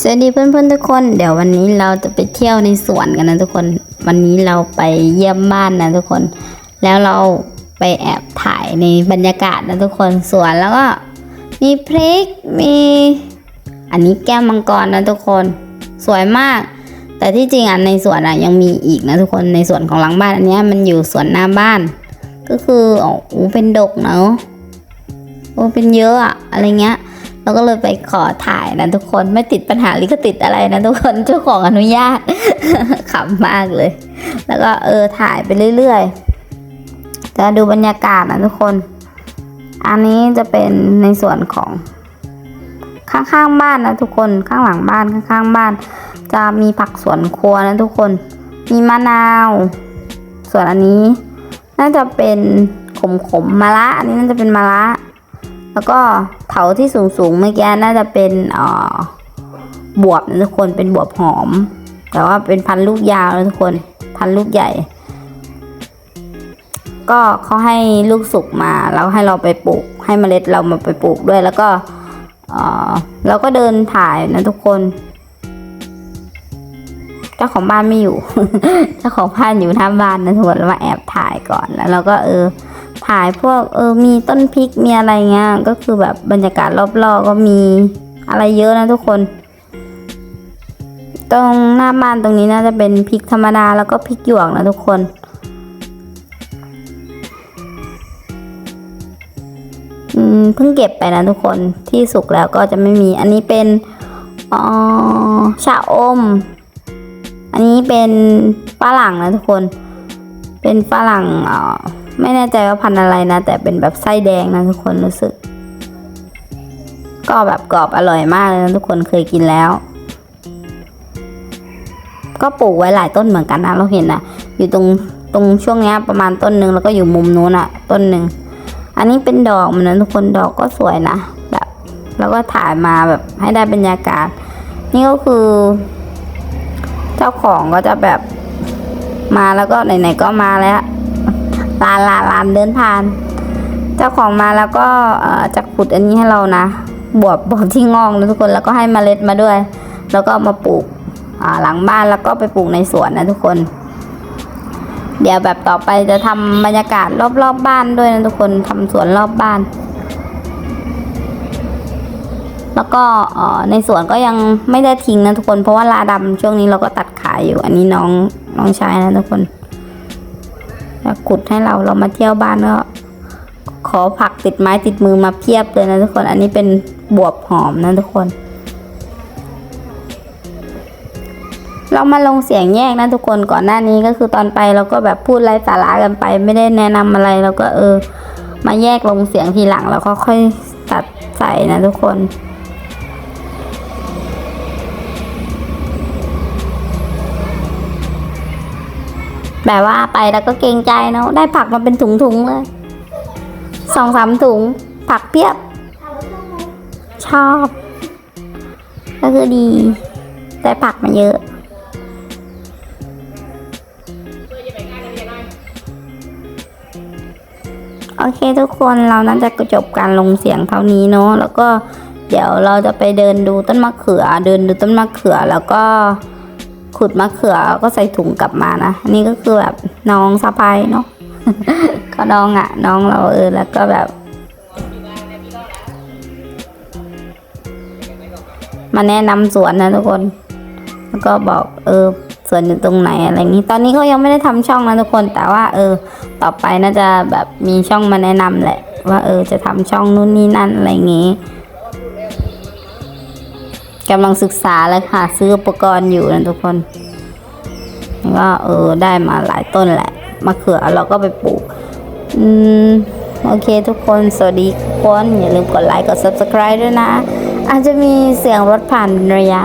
สวัสดีเพื่อนๆทุกคน เดี๋ยววันนี้เราจะไปเที่ยวในสวนกันนะทุกคน วันนี้เราไปเยี่ยมบ้านนะทุกคน แล้วเราไปแอบถ่ายในบรรยากาศนะทุกคนสวนแล้วก็มีพริกมี อันนี้แก้วมังกรนะทุกคนสวยมาก แต่ที่จริงอะในสวนอะยังมีอีกนะทุกคนในสวนของหลังบ้านอันนี้มันอยู่สวนหน้าบ้าน ก็คืออ๋อเป็นดกเนาะโอ้เป็นเยอะอะอะไรเงี้ย เราก็เลยไปขอถ่ายนะทุกคนไม่ติดปัญหาลิขติดอะไรนะทุกคนเจ้าของอนุญาตขำมากเลย แล้วก็เออถ่ายไปเรื่อยๆจะดูบรรยากาศนะทุกคน อันนี้จะเป็นในส่วนของข้างๆบ้านนะทุกคนข้างหลังบ้านข้างๆบ้าน จะมีผักสวนครัวนะทุกคน มีมะนาว ส่วนอันนี้ น่าจะเป็นขมขมๆมะระอันนี้น่าจะเป็นมะระ แล้วก็เถาที่สูงสูงๆเมื่อกี้น่าจะเป็นอ่อบวบนะทุกคนเป็นบวบหอม แต่ว่าเป็นพันธุ์ลูกยาวนะทุกคนพันธุ์ลูกใหญ่ ก็เขาให้ลูกสุกมาแล้วให้เราไปปลูก ให้เมล็ดเรามาไปปลูกด้วย แล้วก็เอ่อเราก็เดินถ่ายนะทุกคน เจ้าของบ้านไม่อยู่ เจ้าของบ้านอยู่หน้าบ้านนะทุกคนแล้วมาแอบถ่ายก่อนแล้วเราก็เออ ถ่ายพวกเออมีต้นพริกมีอะไรเงี้ยก็คือแบบบรรยากาศรอบๆก็มีอะไรเยอะนะทุกคน ตรงหน้าบ้านตรงนี้น่าจะเป็นพริกธรรมดาแล้วก็พริกหยวกนะทุกคนอืมเพิ่งเก็บไปนะทุกคนที่สุกแล้วก็จะไม่มี อันนี้เป็นอ๋อชะอม อันนี้เป็นฝรั่งนะทุกคน เป็นฝรั่งอ่อ ไม่แน่ใจว่าพันธุ์อะไรนะ แต่เป็นแบบไส้แดงนะทุกคนรู้สึก ก็แบบกรอบอร่อยมากเลยนะทุกคนเคยกินแล้ว ก็ปลูกไว้หลายต้นเหมือนกันนะ เราเห็นนะอยู่ตรงตรงช่วงนี้ประมาณต้นหนึ่งแล้วก็อยู่มุมนู้นอะต้นหนึ่งอันนี้เป็นดอกมันนะทุกคนดอกก็สวยนะแบบ แล้วก็ถ่ายมาแบบให้ได้บรรยากาศ นี่ก็คือ เจ้าของก็จะแบบมาแล้วก็ไหนๆก็มาแล้ว ลานลานลานเดินผ่าน เจ้าของมาแล้วก็จะขุดอันนี้ให้เรานะบวบบวบที่งอกนะทุกคนแล้วก็ให้เมล็ดมาด้วย แล้วก็มาปลูกหลังบ้านแล้วก็ไปปลูกในสวนนะทุกคน เดี๋ยวแบบต่อไปจะทำบรรยากาศรอบๆบบ้านด้วยนะทุกคนทำสวนรอบบ้าน แล้วก็ในสวนก็ยังไม่ได้ทิ้งนะทุกคน เพราะว่าลาดำช่วงนี้เราก็ตัดขายอยู่ อันนี้น้องน้องชายนะทุกคน ขุดให้เราเรามาเที่ยวบ้านก็ขอผักติดไม้ติดมือมาเพียบเลยนะทุกคน อันนี้เป็นบวบหอมนะทุกคน เรามาลงเสียงแยกนะทุกคนก่อนหน้านี้ก็คือตอนไปเราก็แบบพูดไร้สาระกันไป ไม่ได้แนะนำอะไรเราก็เออ มาแยกลงเสียงทีหลังแล้วก็ค่อยตัดใส่นะทุกคน แบบว่าไปแล้วก็เกรงใจเนาะได้ผักมาเป็นถุงๆเลยสองสามถุง ผักเพียบ ชอบ ก็คือดี ได้ผักมาเยอะโอเคทุกคนเราน่าจะจบการลงเสียงเท่านี้เนาะแล้วก็เดี๋ยวเราจะไปเดินดูต้นมะเขือ เดินดูต้นมะเขือแล้วก็ ขุดมะเขือก็ใส่ถุงกลับมานะอันนี่ก็คือแบบน้องสะพายเนาะก็น้องอะน้องเราเออแล้วก็แบบ มาแนะนำสวนนะทุกคน แล้วก็บอกเออสวนอยู่ตรงไหนอะไรงนี้ ตอนนี้เขายังไม่ได้ทำช่องนะทุกคน แต่ว่า เออ ต่อไปน่าจะแบบมีช่องมาแนะนำแหละ ว่าเออจะทำช่องนู่นนี่นั่นอะไรอย่างนี้ กำลังศึกษาเลยค่ะ ซื้ออุปกรณ์อยู่นะทุกคนก็เออได้มาหลายต้นแหละมะเขือเราก็ไปปลูก อืม โอเคทุกคน สวัสดีทุกคน อย่าลืมกดไลค์ กด subscribe ด้วยนะ อาจจะมีเสียงรถผ่านระยะ